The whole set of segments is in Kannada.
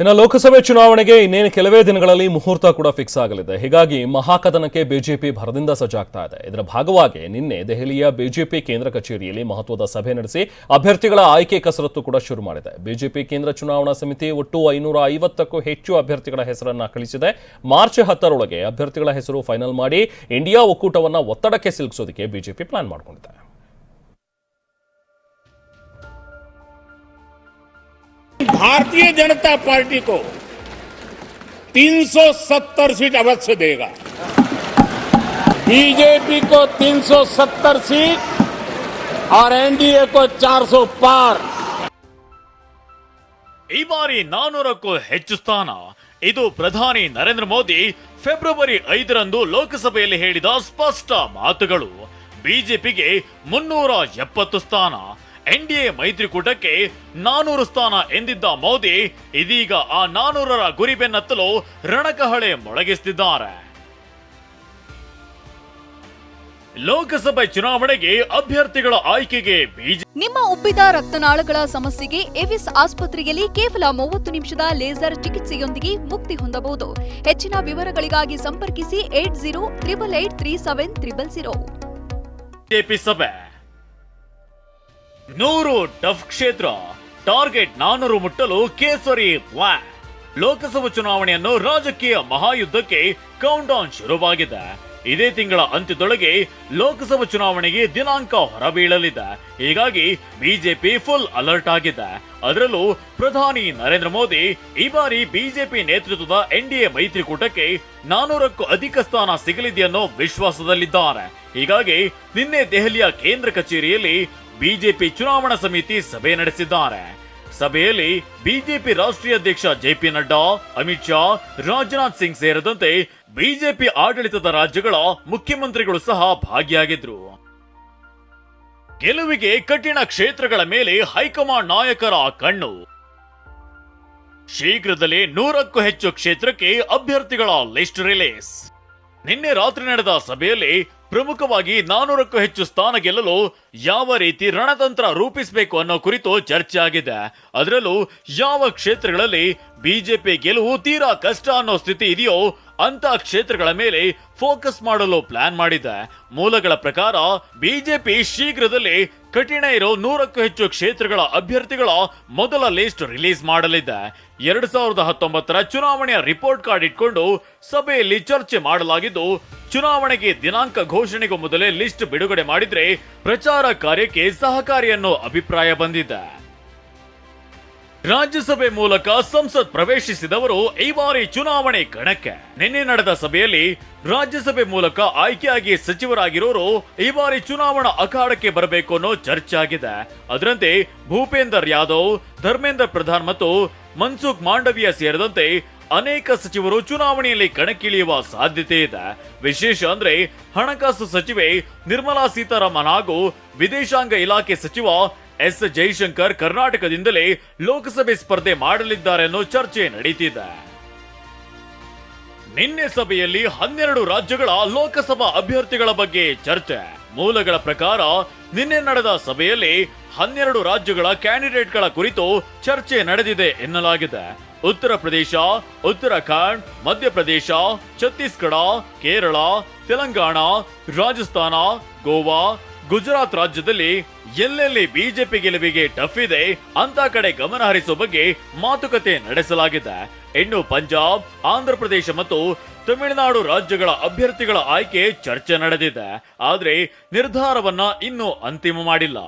ಇನ್ನು ಲೋಕಸಭೆ ಚುನಾವಣೆಗೆ ಇನ್ನೇನು ಕೆಲವೇ ದಿನಗಳಲ್ಲಿ ಮುಹೂರ್ತ ಕೂಡ ಫಿಕ್ಸ್ ಆಗಲಿದೆ. ಹೀಗಾಗಿ ಮಹಾಕದನಕ್ಕೆ ಬಿಜೆಪಿ ಭರದಿಂದ ಸಜ್ಜಾಗ್ತಾ ಇದೆ. ಇದರ ಭಾಗವಾಗಿ ನಿನ್ನೆ ದೆಹಲಿಯ ಬಿಜೆಪಿ ಕೇಂದ್ರ ಕಚೇರಿಯಲ್ಲಿ ಮಹತ್ವದ ಸಭೆ ನಡೆಸಿ ಅಭ್ಯರ್ಥಿಗಳ ಆಯ್ಕೆ ಕಸರತ್ತು ಕೂಡ ಶುರು ಮಾಡಿದೆ. ಬಿಜೆಪಿ ಕೇಂದ್ರ ಚುನಾವಣಾ ಸಮಿತಿ ಒಟ್ಟು ಐನೂರ ಐವತ್ತಕ್ಕೂ ಹೆಚ್ಚು ಅಭ್ಯರ್ಥಿಗಳ ಹೆಸರನ್ನ ಕಳಿಸಿದೆ. ಮಾರ್ಚ್ ಹತ್ತರೊಳಗೆ ಅಭ್ಯರ್ಥಿಗಳ ಹೆಸರು ಫೈನಲ್ ಮಾಡಿ ಇಂಡಿಯಾ ಒಕ್ಕೂಟವನ್ನ ಒತ್ತಡಕ್ಕೆ ಸಿಲುಕಿಸೋದಕ್ಕೆ ಬಿಜೆಪಿ ಪ್ಲಾನ್ ಮಾಡಿಕೊಂಡಿದೆ. भारतीय जनता पार्टी को 370 सीट अवश्य देगा बीजेपी को 370 सीट और एनडीए को 400 पार ಈ ಬಾರಿ ನಾನೂರಕ್ಕೂ ಹೆಚ್ಚು ಸ್ಥಾನ ಇದು ಪ್ರಧಾನಿ ನರೇಂದ್ರ ಮೋದಿ ಫೆಬ್ರವರಿ ಐದರಂದು ಲೋಕಸಭೆಯಲ್ಲಿ ಹೇಳಿದ ಸ್ಪಷ್ಟ ಮಾತುಗಳು ಬಿಜೆಪಿಗೆ ಮುನ್ನೂರ ಎಪ್ಪತ್ತು ಸ್ಥಾನ ಎನ್ಡಿಎ ಮೈತ್ರಿಕೂಟಕ್ಕೆ ನಾನೂರು ಸ್ಥಾನ ಎಂದಿದ್ದ ಮೋದಿ ಇದೀಗ ಆ ನಾನೂರರ ಗುರಿ ಬೆನ್ನತ್ತಲು ರಣಕಹಳೆ ಮೊಳಗಿಸುತ್ತಿದ್ದಾರೆ ಲೋಕಸಭೆ ಚುನಾವಣೆಗೆ ಅಭ್ಯರ್ಥಿಗಳ ಆಯ್ಕೆಗೆ ಬಿಜೆಪಿ ನಿಮ್ಮ ಉಬ್ಬಿದ ರಕ್ತನಾಳಗಳ ಸಮಸ್ಯೆಗೆ ಎವಿಸ್ ಆಸ್ಪತ್ರೆಯಲ್ಲಿ ಕೇವಲ ಮೂವತ್ತು ನಿಮಿಷದ ಲೇಸರ್ ಚಿಕಿತ್ಸೆಯೊಂದಿಗೆ ಮುಕ್ತಿ ಹೊಂದಬಹುದು. ಹೆಚ್ಚಿನ ವಿವರಗಳಿಗಾಗಿ ಸಂಪರ್ಕಿಸಿ eight zero triple eight three seven triple zero. BJP ಸಭೆ ನೂರು ಡಫ್ ಕ್ಷೇತ್ರ, ಟಾರ್ಗೆಟ್ ನಾನೂರು ಮುಟ್ಟಲು ಕೇಸರಿ ಪ್ಲಾನ್ ಲೋಕಸಭಾ ಚುನಾವಣೆಯನ್ನು ರಾಜಕೀಯ ಮಹಾಯುದ್ಧಕ್ಕೆ ಕೌಂಟ್ ಡೌನ್ ಶುರುವಾಗಿದೆ. ಇದೇ ತಿಂಗಳ ಅಂತ್ಯದೊಳಗೆ ಲೋಕಸಭಾ ಚುನಾವಣೆಗೆ ದಿನಾಂಕ ಹೊರಬೀಳಲಿದೆ. ಹೀಗಾಗಿ ಬಿಜೆಪಿ ಫುಲ್ ಅಲರ್ಟ್ ಆಗಿದೆ. ಅದರಲ್ಲೂ ಪ್ರಧಾನಿ ನರೇಂದ್ರ ಮೋದಿ ಈ ಬಾರಿ ಬಿಜೆಪಿ ನೇತೃತ್ವದ ಎನ್ಡಿಎ ಮೈತ್ರಿಕೂಟಕ್ಕೆ ನಾನೂರಕ್ಕೂ ಅಧಿಕ ಸ್ಥಾನ ಸಿಗಲಿದೆಯನ್ನೋ ವಿಶ್ವಾಸದಲ್ಲಿದ್ದಾರೆ. ಹೀಗಾಗಿ ನಿನ್ನೆ ದೆಹಲಿಯ ಕೇಂದ್ರ ಕಚೇರಿಯಲ್ಲಿ ಬಿಜೆಪಿ ಚುನಾವಣಾ ಸಮಿತಿ ಸಭೆ ನಡೆಸಿದ್ದಾರೆ. ಸಭೆಯಲ್ಲಿ ಬಿಜೆಪಿ ರಾಷ್ಟ್ರೀಯ ಅಧ್ಯಕ್ಷ ಜೆಪಿ ನಡ್ಡಾ, ಅಮಿತ್ ಶಾ, ರಾಜನಾಥ್ ಸಿಂಗ್ ಸೇರಿದಂತೆ ಬಿಜೆಪಿ ಆಡಳಿತದ ರಾಜ್ಯಗಳ ಮುಖ್ಯಮಂತ್ರಿಗಳು ಸಹ ಭಾಗಿಯಾಗಿದ್ರು. ಗೆಲುವಿಗೆ ಕಠಿಣ ಕ್ಷೇತ್ರಗಳ ಮೇಲೆ ಹೈಕಮಾಂಡ್ ನಾಯಕರ ಕಣ್ಣು. ಶೀಘ್ರದಲ್ಲೇ ನೂರಕ್ಕೂ ಹೆಚ್ಚು ಕ್ಷೇತ್ರಕ್ಕೆ ಅಭ್ಯರ್ಥಿಗಳ ಲಿಸ್ಟ್ ರಿಲೀಸ್. ನಿನ್ನೆ ರಾತ್ರಿ ನಡೆದ ಸಭೆಯಲ್ಲಿ ಪ್ರಮುಖವಾಗಿ ನಾನೂರಕ್ಕೂ ಹೆಚ್ಚು ಸ್ಥಾನ ಗೆಲ್ಲಲು ಯಾವ ರೀತಿ ರಣತಂತ್ರ ರೂಪಿಸಬೇಕು ಅನ್ನೋ ಕುರಿತು ಚರ್ಚೆ ಆಗಿದೆ. ಅದರಲ್ಲೂ ಯಾವ ಕ್ಷೇತ್ರಗಳಲ್ಲಿ ಬಿಜೆಪಿ ಗೆಲುವು ತೀರಾ ಕಷ್ಟ ಅನ್ನೋ ಸ್ಥಿತಿ ಇದೆಯೋ ಅಂತ ಕ್ಷೇತ್ರಗಳ ಮೇಲೆ ಫೋಕಸ್ ಮಾಡಲು ಪ್ಲಾನ್ ಮಾಡಿದೆ. ಮೂಲಗಳ ಪ್ರಕಾರ ಬಿಜೆಪಿ ಶೀಘ್ರದಲ್ಲಿ ಕಠಿಣ ಇರೋ ನೂರಕ್ಕೂ ಹೆಚ್ಚು ಕ್ಷೇತ್ರಗಳ ಅಭ್ಯರ್ಥಿಗಳ ಮೊದಲ ಲಿಸ್ಟ್ ರಿಲೀಸ್ ಮಾಡಲಿದೆ. ಎರಡ್ ಸಾವಿರದ ಹತ್ತೊಂಬತ್ತರ ಚುನಾವಣೆಯ ರಿಪೋರ್ಟ್ ಕಾರ್ಡ್ ಇಟ್ಕೊಂಡು ಸಭೆಯಲ್ಲಿ ಚರ್ಚೆ ಮಾಡಲಾಗಿದ್ದು ಚುನಾವಣೆಗೆ ದಿನಾಂಕ ಘೋಷಣೆಗೂ ಮೊದಲೇ ಲಿಸ್ಟ್ ಬಿಡುಗಡೆ ಮಾಡಿದ್ರೆ ಪ್ರಚಾರ ಕಾರ್ಯಕ್ಕೆ ಸಹಕಾರಿ ಅನ್ನೋ ಅಭಿಪ್ರಾಯ ಬಂದಿದೆ. ರಾಜ್ಯಸಭೆ ಮೂಲಕ ಸಂಸತ್ ಪ್ರವೇಶಿಸಿದವರು ಈ ಬಾರಿ ಚುನಾವಣೆ ಕಣಕ್ಕೆ ನಿನ್ನೆ ನಡೆದ ಸಭೆಯಲ್ಲಿ ರಾಜ್ಯಸಭೆ ಮೂಲಕ ಆಯ್ಕೆಯಾಗಿ ಸಚಿವರಾಗಿರೋರು ಈ ಬಾರಿ ಚುನಾವಣಾ ಅಖಾಡಕ್ಕೆ ಬರಬೇಕು ಅನ್ನೋ ಚರ್ಚೆ ಆಗಿದೆ. ಅದರಂತೆ ಭೂಪೇಂದರ್ ಯಾದವ್, ಧರ್ಮೇಂದ್ರ ಪ್ರಧಾನ್ ಮತ್ತು ಮನ್ಸುಖ್ ಮಾಂಡವಿಯ ಸೇರಿದಂತೆ ಅನೇಕ ಸಚಿವರು ಚುನಾವಣೆಯಲ್ಲಿ ಕಣಕ್ಕಿಳಿಯುವ ಸಾಧ್ಯತೆ ಇದೆ. ವಿಶೇಷ ಅಂದ್ರೆ ಹಣಕಾಸು ಸಚಿವೆ ನಿರ್ಮಲಾ ಸೀತಾರಾಮನ್ ಹಾಗೂ ವಿದೇಶಾಂಗ ಇಲಾಖೆ ಸಚಿವ ಎಸ್ ಜೈಶಂಕರ್ ಕರ್ನಾಟಕದಿಂದಲೇ ಲೋಕಸಭೆ ಸ್ಪರ್ಧೆ ಮಾಡಲಿದ್ದಾರೆ ಅನ್ನೋ ಚರ್ಚೆ ನಡೀತಿದೆ. ನಿನ್ನೆ ಸಭೆಯಲ್ಲಿ ಹನ್ನೆರಡು ರಾಜ್ಯಗಳ ಲೋಕಸಭಾ ಅಭ್ಯರ್ಥಿಗಳ ಬಗ್ಗೆ ಚರ್ಚೆ. ಮೂಲಗಳ ಪ್ರಕಾರ ನಿನ್ನೆ ನಡೆದ ಸಭೆಯಲ್ಲಿ ಹನ್ನೆರಡು ರಾಜ್ಯಗಳ ಕ್ಯಾಂಡಿಡೇಟ್ಗಳ ಕುರಿತು ಚರ್ಚೆ ನಡೆದಿದೆ ಎನ್ನಲಾಗಿದೆ. ಉತ್ತರ ಪ್ರದೇಶ, ಉತ್ತರಾಖಂಡ್ ಮಧ್ಯಪ್ರದೇಶ ಛತ್ತೀಸ್ಗಢ, ಕೇರಳ, ತೆಲಂಗಾಣ, ರಾಜಸ್ಥಾನ, ಗೋವಾ, ಗುಜರಾತ್ ರಾಜ್ಯದಲ್ಲಿ ಎಲ್ಲೆಲ್ಲಿ ಬಿಜೆಪಿ ಗೆಲುವಿಗೆ ಟಫ್ ಇದೆ ಅಂತ ಕಡೆ ಗಮನ ಹರಿಸುವ ಬಗ್ಗೆ ಮಾತುಕತೆ ನಡೆಸಲಾಗಿದೆ. ಇನ್ನು ಪಂಜಾಬ್, ಆಂಧ್ರ ಪ್ರದೇಶ ಮತ್ತು ತಮಿಳುನಾಡು ರಾಜ್ಯಗಳ ಅಭ್ಯರ್ಥಿಗಳ ಆಯ್ಕೆ ಚರ್ಚೆ ನಡೆದಿದೆ. ಆದ್ರೆ ನಿರ್ಧಾರವನ್ನ ಇನ್ನೂ ಅಂತಿಮ ಮಾಡಿಲ್ಲ.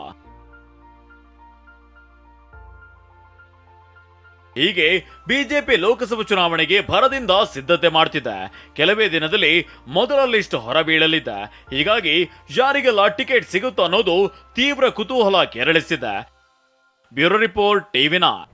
ಹೀಗೆ ಬಿಜೆಪಿ ಲೋಕಸಭಾ ಚುನಾವಣೆಗೆ ಭರದಿಂದ ಸಿದ್ಧತೆ ಮಾಡ್ತಿದೆ. ಕೆಲವೇ ದಿನದಲ್ಲಿ ಮೊದಲ ಲಿಸ್ಟ್ ಹೊರಬೀಳಲಿದೆ. ಹೀಗಾಗಿ ಯಾರಿಗೆಲ್ಲ ಟಿಕೆಟ್ ಸಿಗುತ್ತೋ ಅನ್ನೋದು ತೀವ್ರ ಕುತೂಹಲ ಕೆರಳಿಸಿದೆ. Bureau report TV nine